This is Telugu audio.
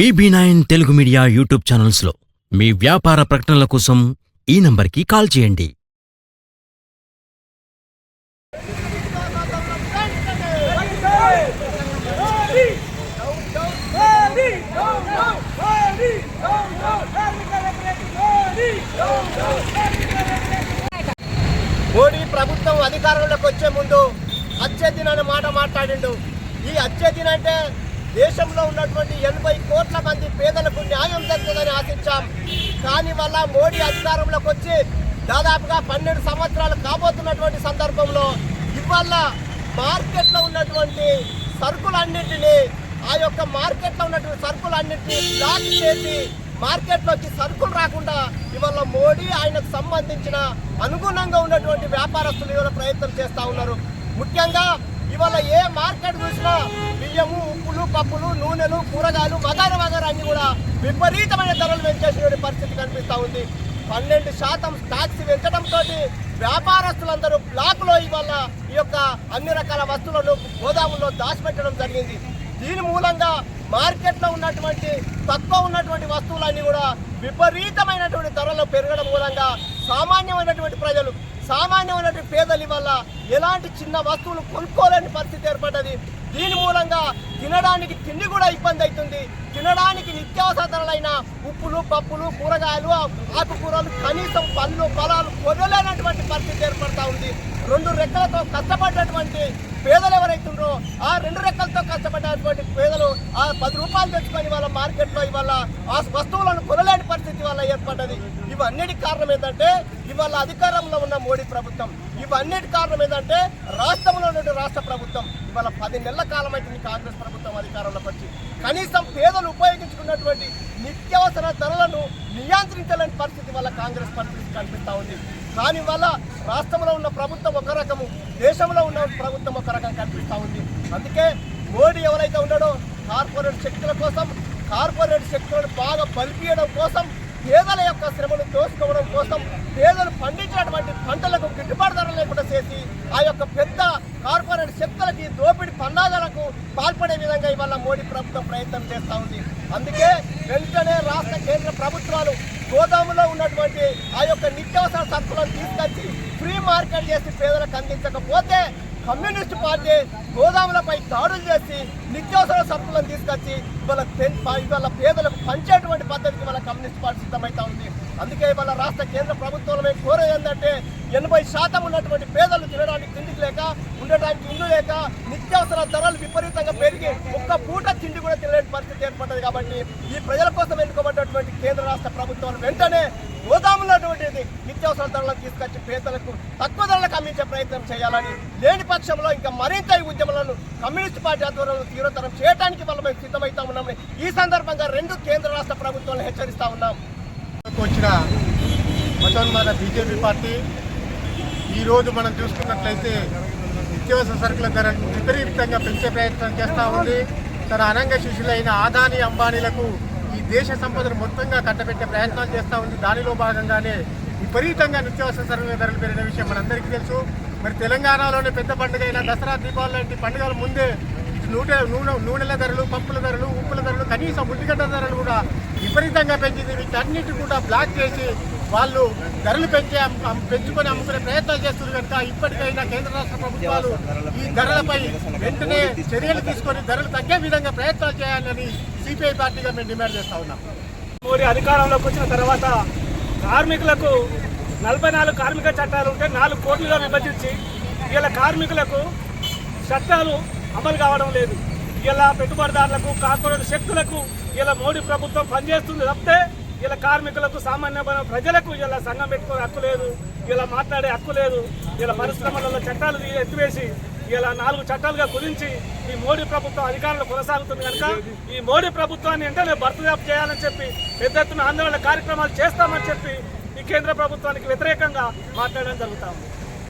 BB nine Telugu media YouTube ఛానల్స్లో మీ వ్యాపార ప్రకటనల కోసం ఈ నంబర్కి కాల్ చేయండి. మోడీ ప్రభుత్వం అధికారంలోకి వచ్చే ముందు అచ్చే దిన మాట మాట్లాడిండు. ఈ అచ్చే దిన అంటే దేశంలో ఉన్నటువంటి ఎనభై కోట్ల మంది పేదలకు న్యాయం జరుగుతుందని ఆశించాం. కానీ వల్ల మోడీ అధికారంలోకి వచ్చి దాదాపుగా పన్నెండు సంవత్సరాలు కాబోతున్నటువంటి సందర్భంలో ఇవాళ మార్కెట్లో ఉన్నటువంటి సరుకులన్నింటినీ ఆ యొక్క మార్కెట్లో ఉన్నటువంటి సరుకులన్నింటినీ బ్లాక్ చేసి మార్కెట్లోకి సరుకులు రాకుండా ఇవాళ మోడీ ఆయనకు సంబంధించిన అనుగుణంగా ఉన్నటువంటి వ్యాపారస్తులు ఇవాళ ప్రయత్నం చేస్తూ ఉన్నారు. ముఖ్యంగా ఇవాళ ఏ మార్కెట్ చూసినా బియ్యము ఉప్పులు పప్పులు నూనెలు కూరగాయలు వగైరా వగైరా అన్ని కూడా విపరీతమైన ధరలు పెంచేసిన పరిస్థితి కనిపిస్తూ ఉంది. పన్నెండు శాతం ట్యాక్స్ పెంచడంతో వ్యాపారస్తులందరూ బ్లాక్లో ఇవాళ ఈ యొక్క అన్ని రకాల వస్తువులను గోదాముల్లో దాచిపెట్టడం జరిగింది. దీని మూలంగా మార్కెట్లో ఉన్నటువంటి తక్కువ ఉన్నటువంటి వస్తువులన్నీ కూడా విపరీతమైనటువంటి ధరలు పెరగడం మూలంగా సామాన్యమైనటువంటి ప్రజలు సామాన్యమైనటువంటి పేదలు వల్ల ఎలాంటి చిన్న వస్తువులు కొనుక్కోలేని పరిస్థితి ఏర్పడ్డది. దీని మూలంగా తినడానికి తిండి కూడా ఇబ్బంది అవుతుంది. తినడానికి నిత్యావసర ధరలైన ఉప్పులు పప్పులు కూరగాయలు ఆకుకూరలు కనీసం పళ్ళు ఫలాలు కొనలేనటువంటి పరిస్థితి ఏర్పడతా ఉంది. రెండు రెక్కలతో కష్టపడినటువంటి పేదలు ఎవరైతే ఎవరైతుండ్రో ఆ రెండు రెక్కలతో కష్టపడ్డటువంటి పేదలు ఆ పది రూపాయలు తెచ్చుకొని వాళ్ళ మార్కెట్లో ఇవాళ ఆ వస్తువులను కొనలేని పరిస్థితి వల్ల ఏర్పడ్డది. ఇవన్నిటి కారణం ఏంటంటే ఇవాళ అధికారంలో ఉన్న మోడీ ప్రభుత్వం. ఇవన్నిటి కారణం ఏంటంటే రాష్ట్రంలో ఉన్న రాష్ట్ర ప్రభుత్వం. ఇవాళ పది నెలల కాలం అయితే కాంగ్రెస్ ప్రభుత్వం అధికారంలోకి వచ్చి. కనీసం పేదలు ఉపయోగించుకున్నటువంటి నిత్యావసర ధరలను నియంత్రించలేని పరిస్థితి వల్ల కాంగ్రెస్ పరిస్థితి కనిపిస్తూ ఉంది. దాని వల్ల రాష్ట్రంలో ఉన్న ప్రభుత్వం ఒక రకము దేశంలో ఉన్న ప్రభుత్వం ఒక రకం కనిపిస్తూ ఉంది. అందుకే మోడీ ఎవరైతే ఉన్నాడో కార్పొరేట్ శక్తుల కోసం కార్పొరేట్ శక్తులను బాగా బలిపియడం కోసం పేదల యొక్క శ్రమను దోసుకోవడం కోసం పేదలు పండించినటువంటి పంటలకు గిట్టుబాటు ధర లేకుండా చేసి ఆ యొక్క పెద్ద కార్పొరేట్ శక్తులకి దోపిడి పన్నాగాలకు పాల్పడే విధంగా ఇవాళ మోడీ ప్రభుత్వం ప్రయత్నం చేస్తూ ఉంది. అందుకే వెంటనే రాష్ట్ర కేంద్ర ప్రభుత్వాలు గోదాములో ఉన్నటువంటి ఆ యొక్క నిత్యావసర సరుకులను తీసుకొచ్చి ఫ్రీ మార్కెట్ చేసి పేదలకు అందించకపోతే కమ్యూనిస్ట్ పార్టీ గోదాములపై దాడులు చేసి నిత్యావసర సరుకులను తీసుకొచ్చి ఇవాళ ఇవాళ పేదలకు పంచేటువంటి పద్ధతికి వాళ్ళ కమ్యూనిస్ట్ పార్టీ సిద్ధమవుతా ఉంది. అందుకే ఇవాళ రాష్ట్ర కేంద్ర ప్రభుత్వం మేము కోరేది ఏంటంటే ఎనభై శాతం ఉన్నటువంటి పేదలు తినడానికి తిండికి లేక ఉండడానికి ఇల్లు లేక నిత్యావసర ధరలు విపరీతంగా పెరిగి ఒక్క పూట తిండి కూడా తినలేని పరిస్థితి ఏర్పడ్డది కాబట్టి ఈ ప్రజల కోసం ఎన్నుకోబడ్డటువంటి కేంద్ర రాష్ట్ర ప్రభుత్వాలు వెంటనే గోదాములటువంటిది నిత్యావసర ధరలను తీసుకొచ్చి పేదలకు తక్కువ ధరలకు అమ్మించే ప్రయత్నం చేయాలని లేని పక్షంలో ఇంకా మరింత ఈ ఉద్యమాలను కమ్యూనిస్ట్ పార్టీ ఆధ్వర్యంలో తీవ్రతరం చేయడానికి వల్ల మేము సిద్ధమవుతా ఉన్నామని ఈ సందర్భంగా రెండు కేంద్ర రాష్ట్ర ప్రభుత్వాలను హెచ్చరిస్తా ఉన్నాం. వచ్చిన మతోన్మాద బీజేపీ పార్టీ ఈరోజు మనం చూసుకున్నట్లయితే నిత్యావసర సరుకుల ధరలు విపరీతంగా పెంచే ప్రయత్నం చేస్తూ ఉంది. తన అనంగ శిష్యులైన ఆదాని అంబానీలకు ఈ దేశ సంపదను మొత్తంగా కట్టబెట్టే ప్రయత్నం చేస్తూ ఉంది. దానిలో భాగంగానే విపరీతంగా నిత్యావసర సరుకుల ధరలు పెరిగిన విషయం మనందరికీ తెలుసు. మరి తెలంగాణలోనే పెద్ద పండుగ అయిన దసరా దీపావళి లాంటి పండుగల ముందే నూట నూనె నూనె నూనెల ధరలు పప్పుల ధరలు ఉప్పుల ధరలు కనీసం ఉల్లిగడ్డ ధరలు కూడా విపరీతంగా పెంచింది. వీటన్నిటి కూడా బ్లాక్ చేసి వాళ్ళు ధరలు పెంచి పెంచుకొని అమ్ముకునే ప్రయత్నాలు చేస్తున్నారు కనుక ఇప్పటికైనా కేంద్ర రాష్ట్ర ప్రభుత్వాలు ఈ ధరలపై వెంటనే చర్యలు తీసుకొని ధరలు తగ్గే విధంగా ప్రయత్నాలు చేయాలని సిపిఐ పార్టీగా మేము డిమాండ్ చేస్తా ఉన్నాం. మోడీ అధికారంలోకి వచ్చిన తర్వాత కార్మికులకు నలభై నాలుగు కార్మిక చట్టాలు ఉంటే నాలుగు కోట్లుగా విభజించి ఇలా కార్మికులకు చట్టాలు అమలు కావడం లేదు. ఇలా పెట్టుబడిదారులకు కార్పొరేట్ శక్తులకు ఇలా మోడీ ప్రభుత్వం పనిచేస్తుంది తప్పితే ఇలా కార్మికులకు సామాన్య ప్రజలకు ఇలా సంఘం పెట్టుకునే హక్కు లేదు. ఇలా మాట్లాడే హక్కు లేదు. ఇలా పరిశ్రమలలో చట్టాలు ఎత్తివేసి ఇలా నాలుగు చట్టాలుగా కుదించి ఈ మోడీ ప్రభుత్వం అధికారంలో కొనసాగుతుంది కనుక ఈ మోడీ ప్రభుత్వాన్ని వెంటనే బర్తరఫ్ చేయాలని చెప్పి పెద్ద ఎత్తున ఆందోళన కార్యక్రమాలు చేస్తామని చెప్పి ఈ కేంద్ర ప్రభుత్వానికి వ్యతిరేకంగా మాట్లాడడం జరుగుతాము ఉంది.